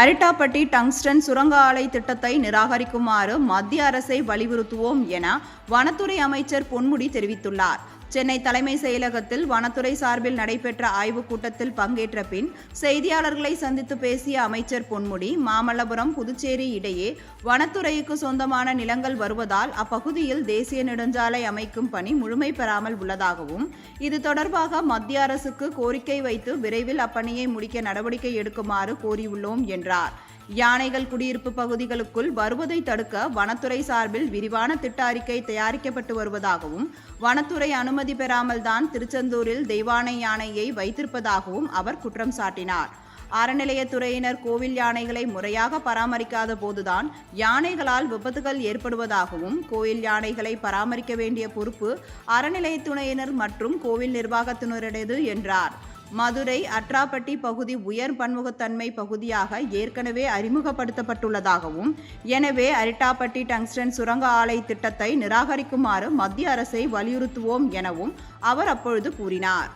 Arittapatti tungsten சுரங்க ஆலை திட்டத்தை நிராகரிக்குமாறு மத்திய அரசை வலியுறுத்துவோம் என வனத்துறை அமைச்சர் பொன்முடி தெரிவித்துள்ளார். சென்னை தலைமை செயலகத்தில் வனத்துறை சார்பில் நடைபெற்ற ஆய்வுக் கூட்டத்தில் பங்கேற்ற பின் செய்தியாளர்களை சந்தித்து பேசிய அமைச்சர் பொன்முடி மாமல்லபுரம் புதுச்சேரி இடையே வனத்துறைக்கு சொந்தமான நிலங்கள் வருவதால் அப்பகுதியில் தேசிய நெடுஞ்சாலை அமைக்கும் பணி முழுமை பெறாமல் உள்ளதாகவும் இது தொடர்பாக மத்திய அரசுக்கு கோரிக்கை வைத்து விரைவில் அப்பணியை முடிக்க நடவடிக்கை எடுக்குமாறு கோரியுள்ளோம் என்றார். யானைகள் குடியிருப்பு பகுதிகளுக்குள் வருவதை தடுக்க வனத்துறை சார்பில் விரிவான திட்ட அறிக்கை தயாரிக்கப்பட்டு வருவதாகவும் வனத்துறை அனுமதி பெறாமல் தான் திருச்செந்தூரில் தெய்வானை யானையை வைத்திருப்பதாகவும் அவர் குற்றம் சாட்டினார். அறநிலையத்துறையினர் கோவில் யானைகளை முறையாக பராமரிக்காத போதுதான் யானைகளால் விபத்துகள் ஏற்படுவதாகவும் கோயில் யானைகளை பராமரிக்க வேண்டிய பொறுப்பு அறநிலையத்துறையினர் மற்றும் கோவில் நிர்வாகத்தினரிடையது என்றார். மதுரை அட்ராப்பட்டி பகுதி உயர் பன்முகத்தன்மை பகுதியாக ஏற்கனவே அறிமுகப்படுத்தப்பட்டுள்ளதாகவும் எனவே அரிட்டாப்பட்டி டங்ஸ்டன் சுரங்க ஆலை திட்டத்தை நிராகரிக்குமாறு மத்திய அரசை வலியுறுத்துவோம் எனவும் அவர் அப்பொழுது கூறினார்.